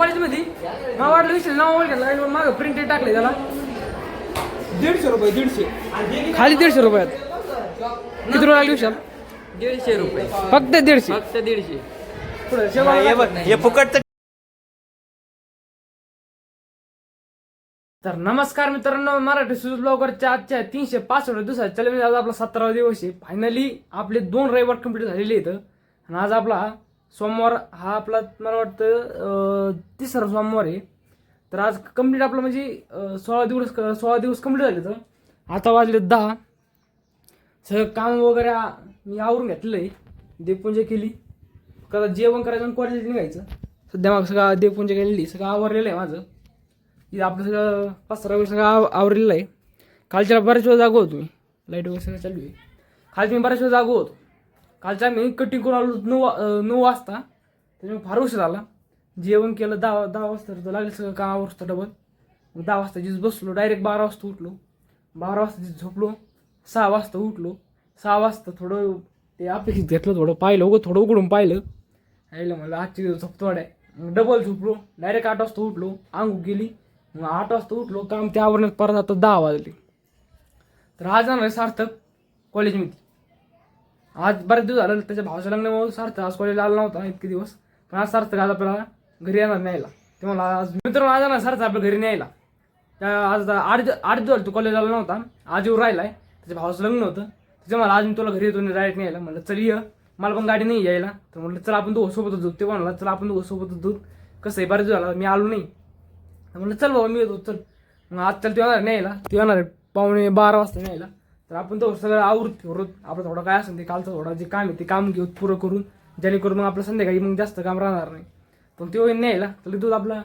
कॉलेजमध्ये? मला वाटलं विषय नाव ओळखलं मागं प्रिंटेड टाकले त्याला. दीडशे रुपये दीडशे. खाली दीडशे रुपयात किती रुपये लागले विशाल? दीडशे रुपये. फक्त दीडशे. फक्त दीडशे. हे फुकट तर नमस्कार मित्रांनो मराठी सुज ब्लॉगरच्या आजच्या तीनशे पासष्ट दिवसात चॅलेंज आज आपला सतरावा दिवस आहे. फायनली आपले दोन रविवार कंप्लीट झालेले आहेत. आणि आज आपला सोमवार हा आपला मला वाटतं तिसरा सोमवार आहे. तर आज कंप्लीट आपलं म्हणजे सोळा दिवस सोळा दिवस कंप्लीट झाले तर. आता वाजले दहा. सगळं काम वगैरे मी आवरून घेतलं आहे देवपूजा केली. कदा जेवण करायचं आणि कॉलेज निघायचं. सध्या मग सगळं देवपूजा केलेली सगळं आवरलेलं आहे माझं. इथं आपलं सगळं पाच सहा सगळं आव आवरलेलं आहे. कालच्या बऱ्याच वेळ जागो होतो मी. लाइट वगैरे सगळं चालू आहे. कालची मी बऱ्याच वेळ जागो होतो. कालच्या आम्ही कटिंग करून आलो नऊ नऊ वाजता. त्याच्यामुळे फार उशीर आला. जेवण केलं दहा दहा वाजता तर लागलं सगळं काम आवरतं डबल. मग दहा वाजता जिथं बसलो डायरेक्ट बारा वाजता उठलो. बारा वाजता तिथं झोपलो सहा वाजता उठलो. सहा वाजता थोडं ते अपेक्षित घेतलं थोडं पाहिलं उगं थोडं उघडून पाहिलं. राहिलं म्हणलं आजची दिवस झोप थोड्या मग डबल झोपलो. डायरेक्ट आठ वाजता उठलो आंघू गेली मग आठ वाजता उठलो काम ते आवरण्यात परत आता दहा वाजले. तर आज जाणार आहे सार्थक कॉलेजमध्ये आज बरेच दिवस झालं त्याच्या भावाच्या लग्नामुळे सार्थक आज कॉलेजला आला नव्हता इतके दिवस. पण आज सार्थक आज आपल्याला घरी येणार न्यायला. ते मला आज मित्र आज ना सार्थक आपल्या घरी न्यायला. त्या आज आठ आठ दिवस तू तो कॉलेज आला नव्हता. आज येऊ राहिला आहे त्याच्या भावाचं लग्न होतं. त्याच्या मला आज मी तुला घरी येतो डायरेक्ट न्यायला. म्हणलं चल ये. मला पण गाडी नाही यायला. तर म्हटलं चल आपण दोघं सोबतच दूध. ते म्हणाला चल आपण दोघं सोबतच दूध. कसं आहे बरेच दिवस झाला मी आलो नाही. म्हटलं म्हणलं चल बाबा मी येतो चल. मग आज चल तू येणार न्यायला. तू येणार आहे पावणे बारा वाजता न्यायला. तर आपण तो सगळं आवृत फिरत आपलं थोडं काय असेल ते कालचं थोडं जे काम आहे ते काम घेऊ पुरं करून जेणेकरून मग आपलं संध्याकाळी मग जास्त काम राहणार नाही. पण तो न्यायला तर तू आपला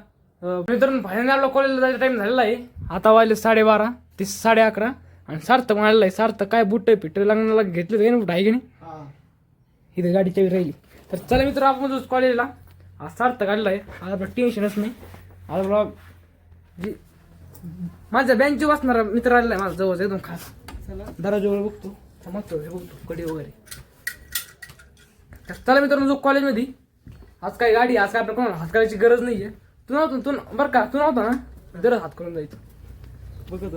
मित्रांनो फायनली आपला कॉलेजला जायचा टाइम झालेला आहे. आता वाजले साडेबारा ते साडे अकरा आणि सार्थक म्हणालेला आहे सार्थक काय बुट्ट पिठ लग्नाला घेतलं ते बुट आहे की नाही? इथे गाडी चावी राहिली. तर चला मित्र आपण जो कॉलेजला आज सार्थक आलेला आहे. आज आपलं टेन्शनच नाही. आज आपला जी माझ्या बँची वाचणारा मित्र आलेला आहे माझा जवळ एकदम खास. दराजवळ बघतो. समजतो हे बघतो कडे वगैरे. चला मित्रांनो जो कॉलेजमध्ये. आज काय गाडी आज काय आपल्या कोणाला हात करायची गरज नाही आहे तू नव्हतं तू बरं का तू नव्हता ना? जरा हात करून जायचं. बघत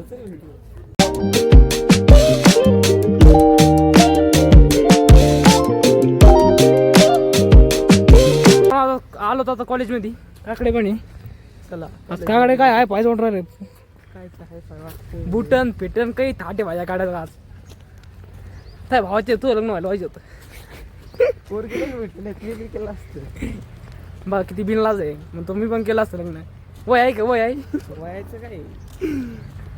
आलो तर आता कॉलेजमध्ये. काकडे पण आहे. चला. आज काकडे काय आहे? पाहिजे वाटणार रे काय बुटन फिटन काही थाटे भाज्या काढायचं आज काय भावाचे तू लग्न व्हायला पाहिजे होतं केलं असतं बा किती बिनलाज आहे मग तुम्ही पण केला असतं लग्न वय आहे का वय आहे वयाचं काय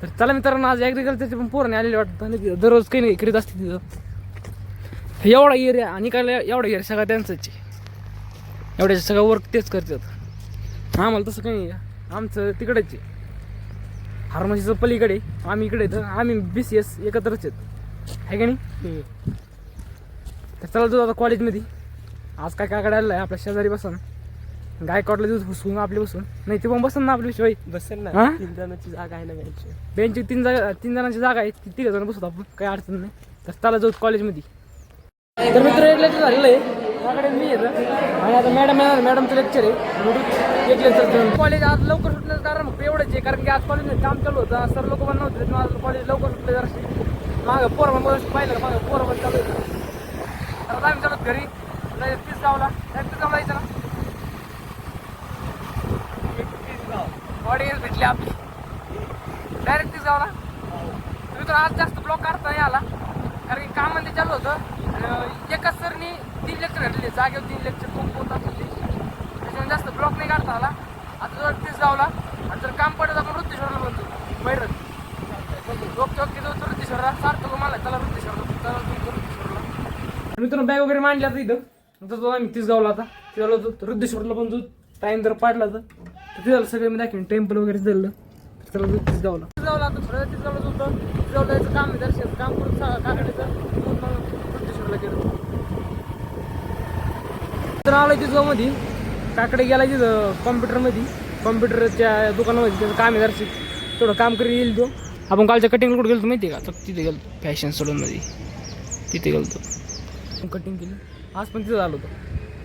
तर चला मित्रांनो आज ॲग्रिकल्चरचे पण पोरणे आलेले वाटतं दररोज काही नाही करीत असते तिथं एवढा एरिया आणि काय एवढा एरिया सगळा त्यांचंच आहे एवढ्या सगळं वर्क तेच करतात आम्हाला तसं काही नाही आमचं तिकडेच आहे फार्मसीचं पलीकडे आम्ही इकडे तर आम्ही बी सी एस एकत्रच आहेत. आहे का नाही? तर चला तू आता कॉलेजमध्ये आज काय काय काढायला आहे आपल्या शेजारी बसून गायकवाडला दिवस बसून आपले बसून. नाही ते पण बसून ना आपल्या शिवाय. बसेल ना? तीन जणांची जागा आहे ना बेंचची तीन जागा तीन जणांची जागा आहे. ती तिघ जण बसतो आपण काही अडचण नाही. तर चला जाऊ कॉलेजमध्ये तर मित्र झालेलं आहे. त्याकडे मी येतं. आणि आता मॅडम येणार मॅडमचं लेक्चर आहे. एक लेक्चर कॉलेज आज लवकर सुटण्याचं कारण मग एवढंच आहे कारण की आज कॉलेज काम चालू होतं. सर लोक पण नव्हते आज कॉलेज लवकर सुटले जरा. मागं पोरं पण पाहिलं का मागं पोरं पण चालू होतं. तर आता आम्ही चालत घरी. तीस गावला. तीस गावला यायचं ना. ऑडियन्स भेटली आपली. डायरेक्ट तीस गावला. तुम्ही तर आज जास्त ब्लॉक काढता नाही आला. कारण की काममध्ये चालू होतं. एकाच सरनी तीन लेक्चर घडले जागेवर तीन लेक्चर खूप होत होते त्याच्यामुळे जास्त ब्लॉक नाही काढता आला. आता जर तेच गावला आणि जर काम पडत आपण वृत्तीश्वरला म्हणतो बैरत लोक चौक तिथं वृत्तीश्वरला. सारखं मला त्याला वृत्तीश्वरला. चला तुमचं वृत्तीश्वरला. मित्रांनो बॅग वगैरे मांडल्या तर इथं. तर आम्ही तीच गावला आता. तिथं जाऊ पण जो टाइम जर पाडला तर. तिथं सगळे मी दाखवेन. टेम्पल वगैरे दिलं. चला तीच तीस गावला. तीस गावला आता. थोड्या तीस गावला होतं. तीस गावला काम आहे दर्शन काम करून सा- काकाडीचं मग मग वृत्तीश्वरला गेलो तर आलो तीस गावमध्ये काकडे गेला तिथं कॉम्प्युटरमध्ये कॉम्प्युटरच्या दुकानामध्ये त्याचं काम आहे थोडं काम करी येईल तो. आपण कालच्या कटिंग कुठं गेलो माहिती आहे का? तर तिथे गेलो फॅशन सलूनमध्ये तिथे गेलो कटिंग केली. आज पण तिथं आलो होतो.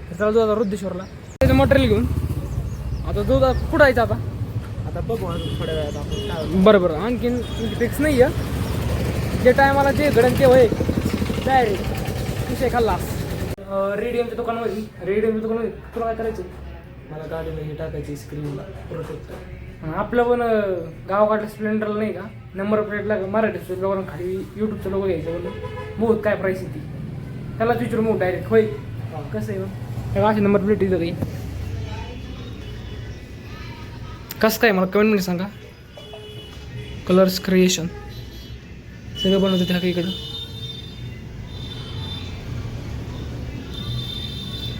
तर चालतो आता वृद्धेश्वरला. त्याचं मटेरियल घेऊन. आता जो कुठं जायचं आता? आता बघू थोड्या वेळात आपण. बरं बरं. आणखीन फिक्स नाही आहे जे टायमाला जे घडण ते होय डायरेक्ट विषय खाल्लास रेडियमच्या दुकानामध्ये. रेडियमच्या दुकानामध्ये. तुला काय करायचं? मला गाडीला हे टाकायची स्क्रीनला प्रोटेक्टर आपलं पण गावाकडल्या स्प्लेंडरला नाही का? नंबर प्लेटला मराठी स्पेलवर खाली यूट्यूबचं लोक घ्यायचं म्हणून बहुत काय प्राईस येते त्यालाच विचारू मग डायरेक्ट होय. कसं आहे मग? अशी नंबर प्लेट येतं काही कसं काय मला कमेंटमध्ये सांगा. कलर्स क्रिएशन सगळं बनवतं त्या इकडं.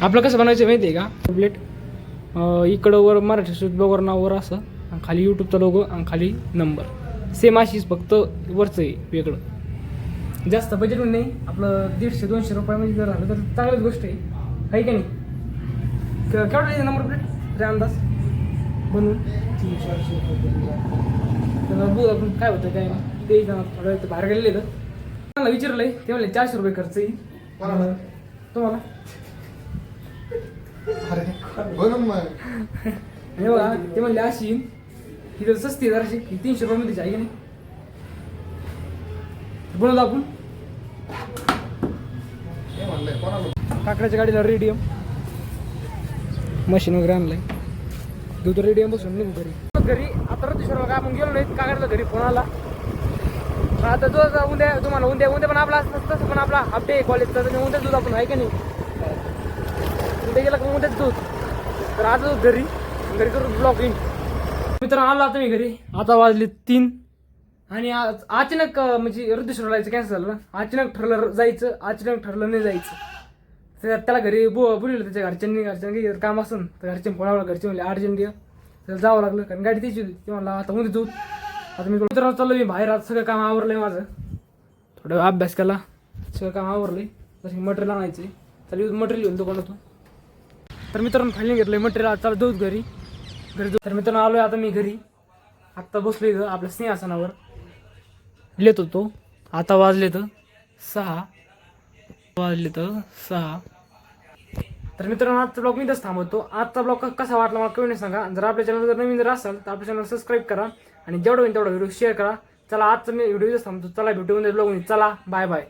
आपलं कसं बनायचं माहिती आहे का प्लेट इकडं वर मराठी स्वीट ब्लॉगर नावावर असं आणि खाली यूट्यूबचा लोगो आणि खाली नंबर सेम अशीच फक्त वरचं आहे वेगळं. जास्त बजेट नाही आपलं दीडशे दोनशे रुपयामध्ये जर झालं तर चांगलीच गोष्ट आहे. आहे का नाही? केवढा आहे नंबर प्लेट तुझा अंदाज? बनवून. रुपये तर बघू आपण काय होतं काय नाही. ते थोडं बाहेर गेलेले. तर मला विचारलंय ते म्हणले चारशे रुपये खर्च येईल? तुम्हाला? अरे बनून मग हे बघा ते म्हणले अशी ही तर सस्ती आहे जराशी ही तीनशे रुपयामध्ये आहे की नाही? बनवलं आपण. हे म्हणलंय कोणाला काकड्याच्या गाडीला रेडियम मशीन वगैरे आणलंय. दूध रेडियम बसून निघू घरी. घरी आता रतीश्वरला काय आपण गेलो नाही काकड्याला घरी फोन आला. आता जो उद्या तुम्हाला उद्या उद्या पण आपला असतं तसं पण आपला हाफ डे कॉलेजचा तर उद्या दूध आपण आहे का नाही? उद्या गेला का उद्याच दूध तर आज घरी. घरी करू ब्लॉक मित्र आलो आता मी घरी. आता वाजले तीन. आणि आज अचानक म्हणजे ऋतुश्वर जायचं कॅन्सल झालं अचानक ठरलं जायचं अचानक ठरलं नाही जायचं. तर त्याला घरी बो बोलवलं त्याच्या घरच्यांनी. घरच्यांनी काम असेल तर घरचे फोन लावला घरचे म्हणले अर्जंट ये. त्याला जावं लागलं कारण गाडी त्याची होती. ते म्हणला आता उद्या जाऊ. आता मी मित्रांनो चाललो मी बाहेर. आज सगळं काम आवरलंय माझं. थोडं अभ्यास केला. सगळं काम आवरलंय. तसे मटेरियल आणायचे चालू मटेरियल घेऊन दुकानातून. तर मित्रांनो फायनली घेतलंय मटेरियल. आता जाऊ घरी. घरी जाऊ. तर मित्रांनो आलोय आता मी घरी. आत्ता बसलो इथं आपल्या सिंहासनावर. लिहित होतो. आता वाजले तर सहा. वाजले तर सहा. तर मित्रांनो आजचा ब्लॉग मी तसं थांबवतो. आजचा ब्लॉग कसा वाटला मला कळून सांगा. जर आपल्या चॅनल जर नवीन जर असाल तर आपल्या चॅनल सबस्क्राईब करा. आणि जेवढं होईल तेवढा व्हिडिओ शेअर करा. चला आजचा मी व्हिडिओ थांबतो. चला भेटून ब्लॉग चला बाय बाय